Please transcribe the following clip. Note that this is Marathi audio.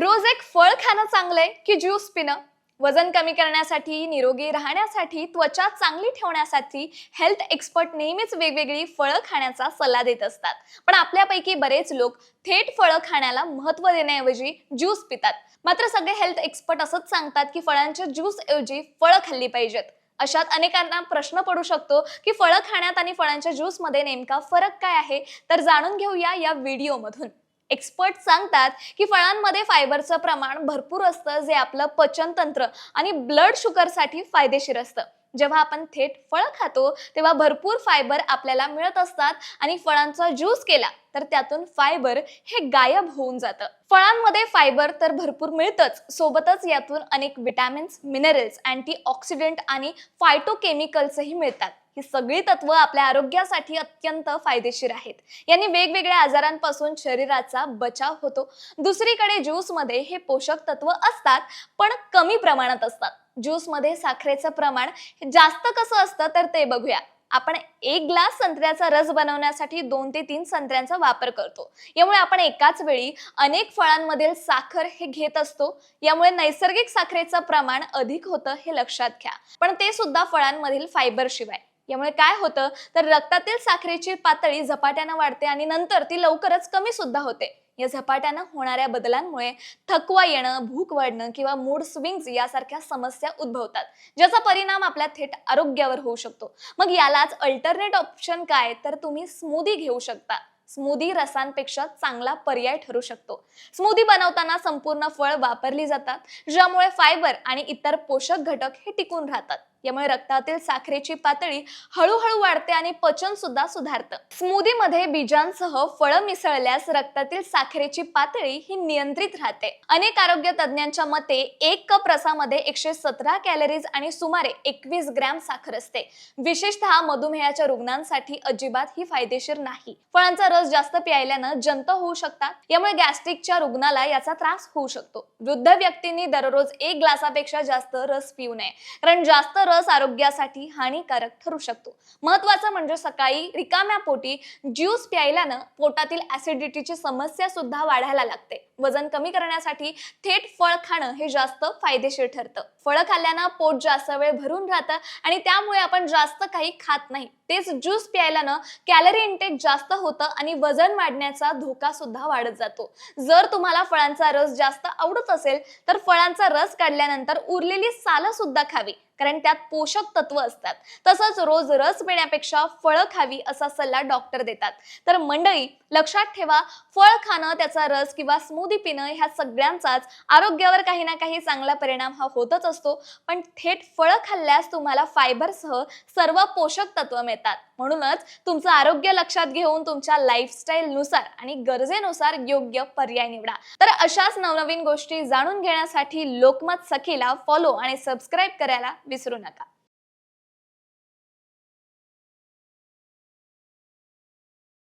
रोज एक फळ खाणं चांगलंय की ज्यूस पिणं? वजन कमी करण्यासाठी निरोगी राहण्यासाठी त्वचा चांगली ठेवण्यासाठी हेल्थ एक्सपर्ट नेहमीच वेगवेगळी फळं खाण्याचा सल्ला देत असतात. पण आपल्यापैकी बरेच लोक थेट फळं खाण्याला महत्त्व देण्याऐवजी ज्यूस पितात. मात्र सगळे हेल्थ एक्सपर्ट असंच सांगतात की फळांच्या ज्यूस ऐवजी फळं खाल्ली पाहिजेत. अशात अनेकांना प्रश्न पडू शकतो की फळं खाण्यात आणि फळांच्या ज्यूसमध्ये नेमका फरक काय आहे? तर जाणून घेऊया या व्हिडिओमधून. एक्सपर्ट सांगतात की फळांमध्ये फायबरचं प्रमाण भरपूर असतं जे आपलं पचनतंत्र आणि ब्लड शुगरसाठी फायदेशीर असतं. जेव्हा आपण थेट फळं खातो तेव्हा भरपूर फायबर आपल्याला मिळत असतात आणि फळांचा ज्यूस केला तर त्यातून फायबर हे गायब होऊन जातं. फळांमध्ये फायबर तर भरपूर मिळतंच. सोबतच यातून अनेक विटॅमिन्स मिनरल्स अँटीऑक्सिडंट आणि फायटोकेमिकल्सही मिळतात. ही सगळी तत्व आपल्या आरोग्यासाठी अत्यंत फायदेशीर आहेत. यांनी वेगवेगळ्या आजारांपासून शरीराचा बचाव होतो. दुसरीकडे ज्यूसमध्ये हे पोषक तत्व असतात पण कमी प्रमाणात असतात. ज्यूसमध्ये साखरेचं प्रमाण जास्त कसं असतं तर ते बघूया. आपण एक ग्लास संत्र्याचा रस बनवण्यासाठी दोन ते तीन संत्र्यांचा वापर करतो. यामुळे आपण एकाच वेळी अनेक फळांमधील साखर हे घेत असतो. यामुळे नैसर्गिक साखरेचं प्रमाण अधिक होतं हे लक्षात घ्या. पण ते सुद्धा फळांमधील फायबर शिवाय. यामुळे काय होतं? तर रक्तातील साखरेची पातळी झपाट्यानं वाढते आणि नंतर ती लवकरच कमी सुद्धा होते. या झपाट्यानं होणाऱ्या बदलांमुळे थकवा येणं भूक वाढणं किंवा मूड स्विंग्स यासारख्या समस्या उद्भवतात ज्याचा परिणाम आपल्या थेट आरोग्यावर होऊ शकतो. मग यालाच अल्टरनेट ऑप्शन काय? तर तुम्ही स्मूदी घेऊ शकता. स्मूदी रसांपेक्षा चांगला पर्याय ठरू शकतो. स्मूदी बनवताना संपूर्ण फळ वापरली जातात ज्यामुळे फायबर आणि इतर पोषक घटक हे टिकून राहतात. यामुळे रक्तातील साखरेची पातळी हळूहळू वाढते आणि पचन सुद्धा सुधारतं. स्मूदीमध्ये बीजांसह फळं मिसळल्यास रक्तातील साखरेची पातळी ही नियंत्रित राहते. अनेक आरोग्य तज्ज्ञांच्या मते एक कप रसामध्ये एकशे सतरा कॅलरीज आणि सुमारे एकवीस ग्रॅम साखर असते. विशेषतः मधुमेहाच्या रुग्णांसाठी अजिबात ही फायदेशीर नाही. फळांचा रस जास्त प्यायल्यानं जंत होऊ शकतात. यामुळे गॅस्ट्रिकच्या रुग्णाला याचा त्रास होऊ शकतो. वृद्ध व्यक्तींनी दररोज एक ग्लासापेक्षा जास्त रस पिऊ नये. कारण जास्त रस आरोग्यासाठी हानिकारक ठरू शकतो. महत्वाचं म्हणजे सकाळी रिकाम्या पोटी ज्यूस प्यायल्यानं पोटातील ऍसिडिटीची समस्या सुद्धा वाढायला लागते. वजन कमी करण्यासाठी थेट फळ खाणं हे जास्त फायदेशीर ठरतं. फळं खाल्ल्यानं पोट जास्त वेळ भरून राहतं आणि त्यामुळे आपण जास्त काही खात नाही. तेच ज्यूस प्यायल्यानं कॅलरी इंटेक जास्त होतं आणि वजन वाढण्याचा धोका सुद्धा वाढत जातो. जर तुम्हाला फळांचा रस जास्त आवडत असेल तर फळांचा रस काढल्यानंतर उरलेली सालं सुद्धा खावी. कारण त्यात पोषक तत्व असतात. तसंच रोज रस पिण्यापेक्षा फळं खावी असा सल्ला डॉक्टर देतात. तर मंडळी लक्षात ठेवा फळ खाणं त्याचा रस किंवा स्मूदी पिणं ह्या सगळ्यांचाच आरोग्यावर काही ना काही चांगला परिणाम हा होतच असतो. पण थेट फळं खाल्ल्यास तुम्हाला फायबरसह सर्व पोषक तत्व मिळतात. म्हणूनच तुमचं आरोग्य लक्षात घेऊन तुमच्या लाईफस्टाईलनुसार आणि गरजेनुसार योग्य पर्याय निवडा. तर अशाच नवनवीन गोष्टी जाणून घेण्यासाठी लोकमत सखीला फॉलो आणि सबस्क्राईब करायला विसरू नका.